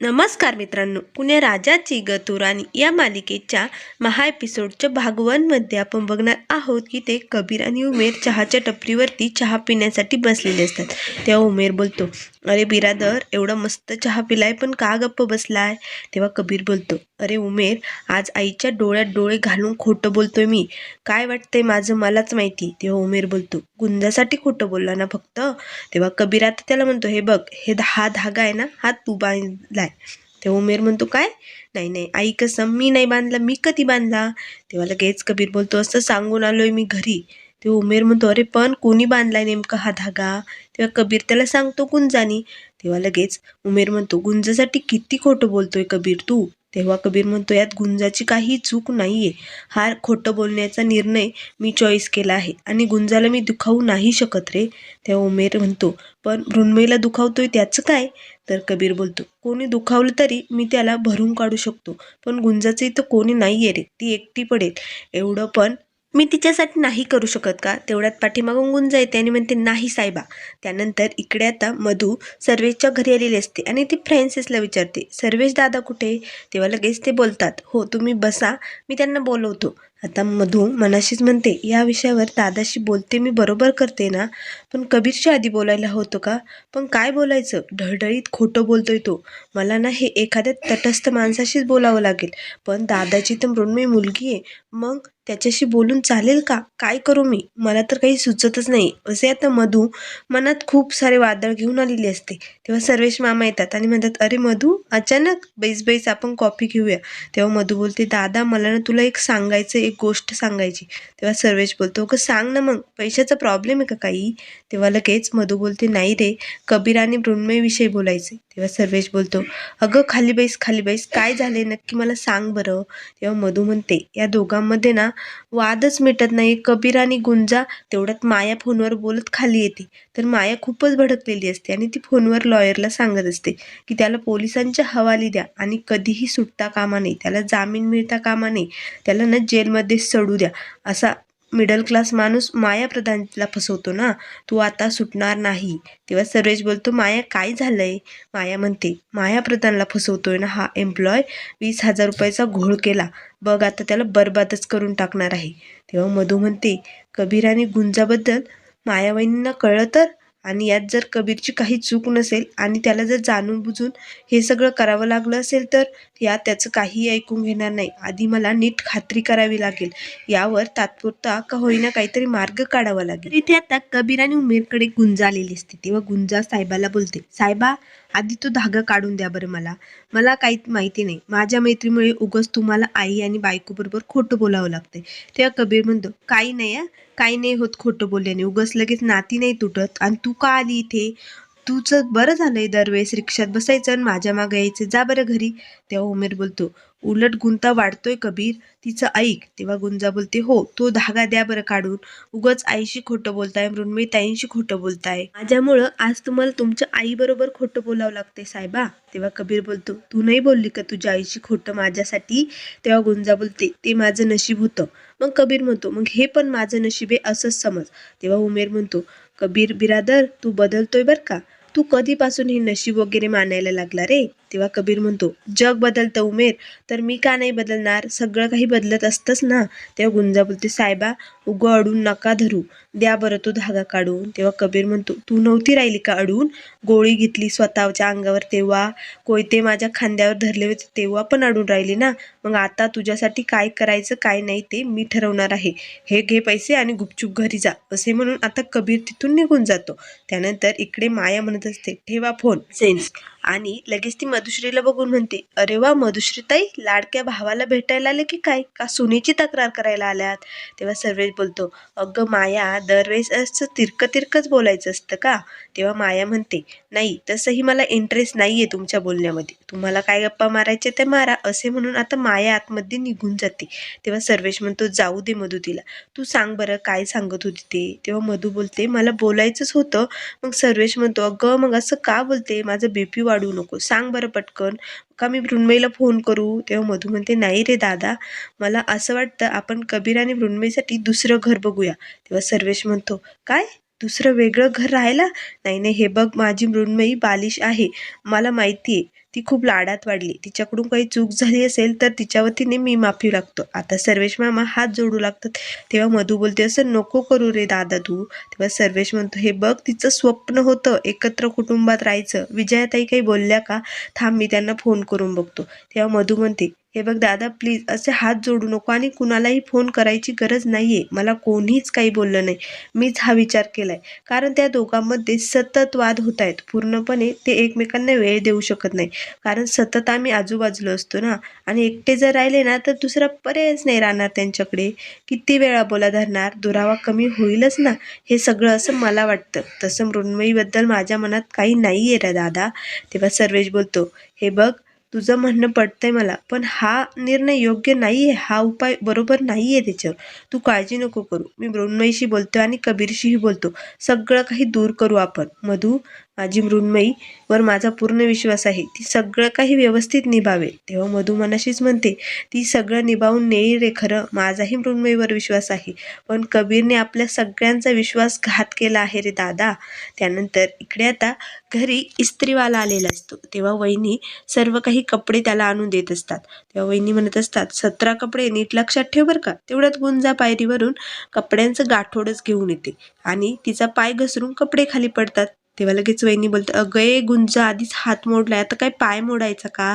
नमस्कार मित्रांनो. पुणे राजाची गतुराणी या मालिकेच्या महा एपिसोडच्या भाग वनमध्ये आपण बघणार आहोत की ते कबीर आणि उमेर चहाच्या टपरीवरती चहा पिण्यासाठी बसलेले असतात. तेव्हा उमेर बोलतो अरे बिरादर एवढा मस्त चहा पिलाय पण का गप्प बसलाय? तेव्हा कबीर बोलतो अरे उमेर आज आईच्या डोळ्यात डोळे घालून खोटं बोलतोय मी. काय वाटतंय माझं मलाच माहिती? तेव्हा उमेर बोलतो गुंजासाठी खोटं बोलला ना फक्त? तेव्हा कबीर आता त्याला म्हणतो हे बघ हे हा धागा आहे ना हा तू बांधलाय. तेव्हा उमेर म्हणतो काय? नाही नाही आई कसं मी नाही बांधला मी कधी बांधला? तेव्हा लगेच कबीर बोलतो असं सांगून आलोय मी घरी. ते उमेर म्हणतो अरे पण कोणी बांधलाय नेमका हा धागा? तेव्हा कबीर त्याला सांगतो गुंजानी. तेव्हा लगेच उमेर म्हणतो गुंजासाठी किती खोटं बोलतोय कबीर तू? तेव्हा कबीर म्हणतो यात गुंजाची काही चूक नाहीये. हा खोटं बोलण्याचा निर्णय मी चॉईस केला आहे आणि गुंजाला मी दुखावू नाही शकत रे. तेव्हा उमेर म्हणतो पण मृण्मयीला दुखावतोय त्याचं काय? तर कबीर बोलतो कोणी दुखावलं तरी मी त्याला भरून काढू शकतो पण गुंजाचं इथं कोणी नाही आहे रे. ती एकटी पडेल. एवढं पण मी तिच्यासाठी नाही करू शकत का? तेवढ्यात पाठीमागून गुंजा येते आणि म्हणते नाही साहेबा त्यानंतर इकडे आता मधू सर्वेशच्या घरी आलेली असते आणि ती फ्रँसिसला विचारते सर्वेश दादा कुठे? तेव्हा लगेच ते बोलतात हो तुम्ही बसा. मी त्यांना बोलवतो. आता मधू मनाशीच म्हणते या विषयावर दादाशी बोलते मी बरोबर करते ना पण कबीरच्या आधी बोलायला होतं का? पण काय बोलायचं? ढळढळीत खोटं बोलतोय तो. मला ना हे एखाद्या तटस्थ माणसाशीच बोलावं लागेल. पण दादाची तर मृण्मयी मुलगी आहे. मग त्याच्याशी बोलून चालेल का? काय करू मी? मला तर काही सुचतच नाही. असे आता मधू मनात खूप सारे वादळ घेऊन आलेली असते. तेव्हा सर्वेश मामा येतात आणि म्हणतात अरे मधू अचानक बैस बैस आपण कॉफी घेऊया. तेव्हा मधू बोलते दादा मला ना तुला एक सांगायचं एक गोष्ट सांगायची. तेव्हा सर्वेश बोलतो का सांग ना मग पैशाचा प्रॉब्लेम आहे का काही? तेव्हा लगेच मधू बोलते नाही रे कबीर आणि मृण्मयविषयी बोलायचे तेव्हा सर्वेश बोलतो अगं खाली बैस खाली बैस काय झाले नक्की मला सांग बरं. तेव्हा मधू म्हणते या दोघांमध्ये ना वादच मिटत नाही. कबीर आणि गुंजा तेवढ्यात माया फोनवर बोलत खाली येते. तर माया खूपच भडकलेली असते आणि ती फोनवर लॉयरला सांगत असते की त्याला पोलिसांच्या हवाली द्या आणि कधीही सुटता कामा नये. त्याला जामीन मिळता कामा नये. त्याला ना जेलमध्ये सडू द्या. असा मिडल क्लास माणूस माया प्रधानला फसवतो ना. तू आता सुटणार नाही. तेव्हा सर्वेश बोलतो माया काय झालंय? माया म्हणते माया प्रधानला फसवतोय ना हा एम्प्लॉय वीस हजार रुपयाचा घोळ केला. बघ आता त्याला बरबादच करून टाकणार आहे. तेव्हा मधू म्हणते कबीर आणि गुंजाबद्दल मायावहिनींना कळलं तर? आणि यात जर कबीरची काही चूक नसेल आणि त्याला जर जाणून बुजून हे सगळं करावं लागलं असेल तर या त्याचं काहीही ऐकून घेणार नाही. आधी मला नीट खात्री करावी लागेल. यावर तात्पुरता का होईना काहीतरी मार्ग काढावा लागेल. इथे आता कबीर आणि उमेरकडे गुंजा आलेली असते. तेव्हा गुंजा साहेबाला बोलते साहेबा आधी तो धागा काढून द्या बरं मला. मला काही माहिती नाही. माझ्या मैत्रीमुळे उगस तुम्हाला आई आणि बायकोबरोबर खोटं बोलावं लागतंय. तेव्हा कबीर म्हणतो काही नाही काही नाही होत खोटं बोलल्याने. उगस लगेच नाती नाही तुटत. आणि तू का आली इथे? तुझं बरं झालंय दरवेळेस रिक्षात बसायचं आणि माझ्या मागे यायचं. जा बरं घरी तेव्हा उमेर बोलतो. उलट गुंता वाढतोय कबीर. तिचं ऐक. तेव्हा गुंजा बोलते हो तो धागा द्या बरं काढून. उगच आईशी खोटं बोलताय मृण्मयी ताईंशी खोटं बोलताय. माझ्यामुळं आज तुम्हाला तुमच्या आईबरोबर खोटं बोलावं लागते साहेबा तेव्हा कबीर बोलतो तू नाही बोलली का तुझ्या आईशी खोटं माझ्यासाठी? तेव्हा गुंजा बोलते ते माझं नशीब होतं. मग कबीर म्हणतो मग हे पण माझं नशीब आहे असंच समज. तेव्हा उमेर म्हणतो कबीर बिरादर तू बदलतोय बर का? तू कधीपासून हे नशीब वगैरे मानायला लागला रे? तेव्हा कबीर म्हणतो जग बदलतं उमेर तर मी का नाही बदलणार? सगळं काही बदलत असतंच ना? तेव्हा गुंजा बोलते साहेबा उगं अडून नका धरू द्या बरं तो धागा काढून. तेव्हा कबीर म्हणतो तू नव्हती राहिली का अडून? गोळी घेतली स्वतःच्या अंगावर तेव्हा कोयते माझ्या खांद्यावर धरले होते तेव्हा पण अडून राहिली ना? मग आता तुझ्यासाठी काय करायचं काय नाही ते मी ठरवणार आहे. हे घे पैसे आणि गुपचूप घरी जा. असे म्हणून आता कबीर तिथून निघून जातो. त्यानंतर इकडे माया म्हणत असते ठेवा फोन. सेन्स. आणि लगेच ती मधुश्रीला बघून म्हणते अरे वा मधुश्रीताई लाडक्या भावाला भेटायला आले की काय? का सुनेची तक्रार करायला आल्यात? तेव्हा सर्वेश बोलतो अगं माया दरवेळेस असं तिरकं तिरकंच बोलायचं असतं का? तेव्हा माया म्हणते नाही तसंही मला इंटरेस्ट नाही आहे तुमच्या बोलण्यामध्ये. तुम्हाला काय गप्पा मारायचे ते मारा असे म्हणून आता माया आतमध्ये निघून जाते. तेव्हा सर्वेश म्हणतो जाऊ दे मधू तिला. तू सांग बरं काय सांगत होती ते? तेव्हा मधू बोलते मला बोलायचंच होतं. मग सर्वेश म्हणतो अगं मग असं का बोलते? माझं बीपी वाढवू नको. सांग बरं पटकन. का मी मृण्मयीला फोन करू? तेव्हा मधू म्हणते नाही रे दादा. मला असं वाटतं आपण कबीर आणि मृण्मयीसाठी दुसरं घर बघूया. तेव्हा सर्वेश म्हणतो काय? दुसरं वेगळं घर राहायला? नाही नाही हे बघ माझी मृण्मयी बालिश आहे. मला माहिती आहे ती खूप लाडात वाढली. तिच्याकडून काही चूक झाली असेल तर तिच्या वतीने मी माफी लागतो. आता सर्वेश मामा हात जोडू लागतात. तेव्हा मधू बोलते असं नको करू रे दादा तू. तेव्हा सर्वेश म्हणतो हे बघ तिचं स्वप्न होतं एकत्र कुटुंबात राहायचं. विजयाताई काही बोलल्या का? थांब मी त्यांना फोन करून बघतो. तेव्हा मधू म्हणते हे बघ दादा प्लीज असे हात जोडू नको आणि कुणालाही फोन करायची गरज नाही आहे मला कोणीच काही बोललं नाही. मीच हा विचार केलाय. कारण त्या दोघांमध्ये सतत वाद होत आहेत. पूर्णपणे ते एकमेकांना वेळ देऊ शकत नाही. कारण सतत आम्ही आजूबाजूला असतो ना. आणि एकटे जर राहिले ना तर दुसरा पर्यायच नाही राहणार त्यांच्याकडे. किती वेळा बोला धरणार? दुरावा कमी होईलच ना. हे सगळं असं मला वाटतं. तसं मृण्मयीबद्दल माझ्या मनात काही नाही आहे रे दादा. तेव्हा सर्वेश बोलतो हे बघ तुझं म्हणणं पटतंय मला पण हा निर्णय योग्य नाही आहे हा उपाय बरोबर नाही आहे त्याच्यावर. तू काळजी नको करू. मी मृण्मयीशी बोलतो आणि कबीरशीही बोलतो. सगळं काही दूर करू आपण. मधू माझी मृण्मयी वर माझा पूर्ण विश्वास आहे. ती सगळं काही व्यवस्थित निभावेल. तेव्हा मधू मनाशीच म्हणते ती सगळं निभावून नेईल रे खरं. माझाही मृण्मयीवर विश्वास आहे. पण कबीरने आपल्या सगळ्यांचा विश्वासघात केला आहे रे दादा. त्यानंतर इकडे आता घरी इस्त्रीवाला आलेला असतो. तेव्हा वहिनी सर्व काही कपडे त्याला आणून देत असतात. तेव्हा वहिनी म्हणत असतात सतरा कपडे नीट लक्षात ठेव बरं का. तेवढ्यात गुंजा पायरीवरून कपड्यांचं गाठोडच घेऊन येते आणि तिचा पाय घसरून कपडे खाली पडतात. तेव्हा लगेच वहिनी बोलते अगं ए गुंजा आधीच हात मोडलाय आता काय पाय मोडायचा का?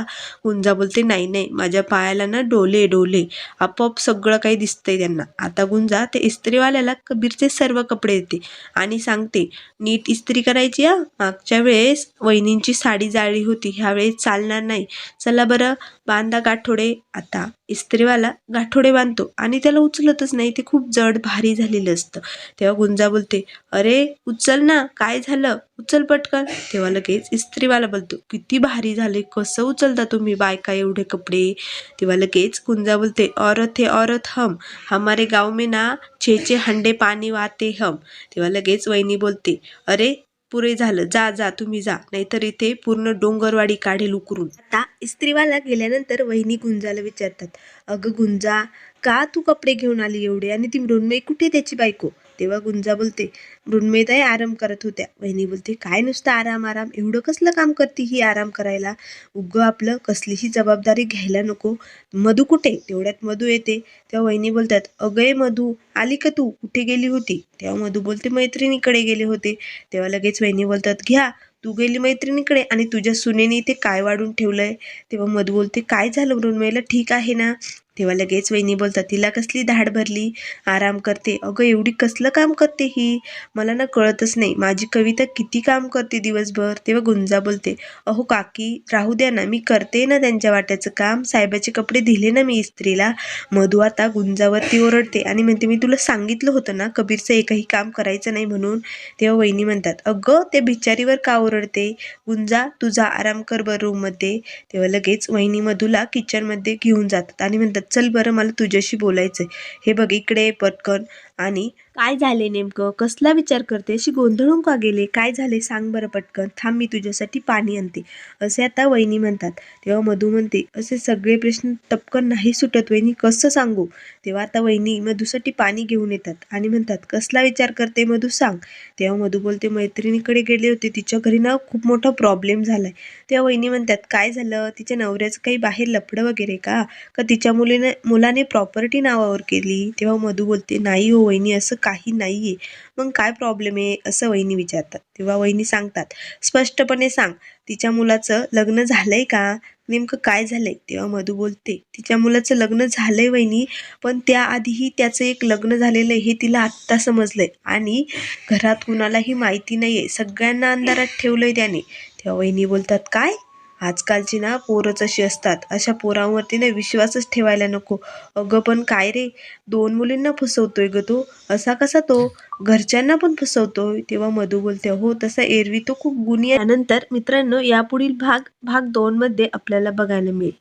गुंजा बोलते नाही नाही माझ्या पायाला ना डोले डोले आपोआप सगळं काही दिसतंय त्यांना. आता गुंजा ते इस्त्रीवाल्याला कबीरचे सर्व कपडे देते आणि सांगते नीट इस्त्री करायची हा? मागच्या वेळेस वहिनींची साडी जाळली होती ह्यावेळेस चालणार नाही. चला बरं बांधा गाठोडे आता. इस्त्रीवाला गाठोडे बांधतो आणि त्याला उचलतच नाही. ते खूप जड भारी झालेलं असतं. तेव्हा गुंजा बोलते अरे उचल ना काय झालं? उचल पटकन. तेव्हा लगेच इस्त्रीवाला बोलतो किती भारी झाले कसं उचलता तुम्ही बायका एवढे कपडे? तेव्हा लगेच गुंजा बोलते औरत हे औरत हम हमारे गाव में ना छेचे हंडे पाणी वाहते हम. तेव्हा लगेच वहिनी बोलते अरे पुरे झालं. जा जा तुम्ही जा. नाहीतर इथे पूर्ण डोंगरवाडी काढेल उकरून. आता इस्त्रीवाला गेल्यानंतर वहिनी गुंजाला विचारतात अगं गुंजा का तू कपडे घेऊन आली एवढे? आणि ती मृण्मयी कुठे त्याची बायको? तेव्हा गुंजा बोलते मृण्मयताई आराम करत होत्या. वहिनी बोलते काय नुसतं आराम आराम? एवढं कसलं काम करते ही आराम करायला? उगं आपलं कसलीही जबाबदारी घ्यायला नको. मधू कुठे? तेवढ्यात मधू येते. तेव्हा वहिनी बोलतात अगं मधू आली का तू? कुठे गेली होती? तेव्हा मधू बोलते मैत्रिणीकडे गेले होते. तेव्हा लगेच वहिनी बोलतात घ्या तू गेली मैत्रिणीकडे आणि तुझ्या सुनेने इथे काय वाढून ठेवलंय? तेव्हा मधू बोलते काय झालं मृण्मयला ठीक आहे ना? तेव्हा लगेच वहिनी बोलतात तिला कसली धाड भरली? आराम करते. अगं एवढी कसलं काम करते ही? मला ना कळतच नाही. माझी कविता किती काम करते दिवसभर. तेव्हा गुंजा बोलते अहो काकी राहू द्या ना. मी करते ना त्यांच्या वाट्याचं काम. साहेबाचे कपडे दिले ना मी इस्त्रीला. मधू आता गुंजावरती ओरडते आणि म्हणते मी तुला सांगितलं होतं ना कबीरचं एकही काम करायचं नाही म्हणून. तेव्हा वहिनी म्हणतात अगं ते बिचारीवर का ओरडते? गुंजा तुझा आराम कर बरं रूममध्ये तेव्हा लगेच वहिनी मधूला किचनमध्ये घेऊन जातात आणि म्हणतात चल बरं मला तुझ्याशी बोलायचं आहे हे बघ इकडे पटकन आणि काय झाले नेमकं? कसला विचार करते? अशी गोंधळून का गेले? काय झाले? सांग बरं पटकन. थांब मी तुझ्यासाठी पाणी आणते. असे आता वहिनी म्हणतात. तेव्हा मधू म्हणते असे सगळे प्रश्न टपकन नाही सुटत वहिनी. कसं सांगू? तेव्हा आता वहिनी मधूसाठी पाणी घेऊन येतात आणि म्हणतात कसला विचार करते मधू? सांग. तेव्हा मधू बोलते मैत्रिणीकडे गेले होते. तिच्या घरी ना खूप मोठा प्रॉब्लेम झाला आहे तेव्हा वहिनी म्हणतात काय झालं? तिच्या नवऱ्याचं काही बाहेर लफडं वगैरे का? का तिच्या मुलीने मुलाने प्रॉपर्टी नावावर केली? तेव्हा मधू बोलते नाही हो वहिनी असं काही नाही आहे मग काय प्रॉब्लेम आहे? असं वहिनी विचारतात. तेव्हा वहिनी सांगतात स्पष्टपणे सांग तिच्या मुलाचं लग्न झालंय का? नेमकं काय झालंय? तेव्हा मधू बोलते तिच्या मुलाचं लग्न झालंय वहिनी पण त्याआधीही त्याचं एक लग्न झालेलं आहे हे तिला आत्ता समजलंय आणि घरात कुणालाही माहिती नाही आहे सगळ्यांना अंधारात ठेवलंय त्याने. तेव्हा वहिनी बोलतात काय? आजकालची ना पोरंच अशी असतात अशा पोरांवरती ना विश्वासच ठेवायला नको. अगं पण काय रे? दोन मुलींना फसवतोय ग तो. असा कसा तो? घरच्यांना पण फसवतोय. तेव्हा मधू बोलते हो तसा एरवी तो खूप गुणी आहे. त्यानंतर मित्रांनो यापुढील भाग भाग दोन मध्ये आपल्याला बघायला मिळेल.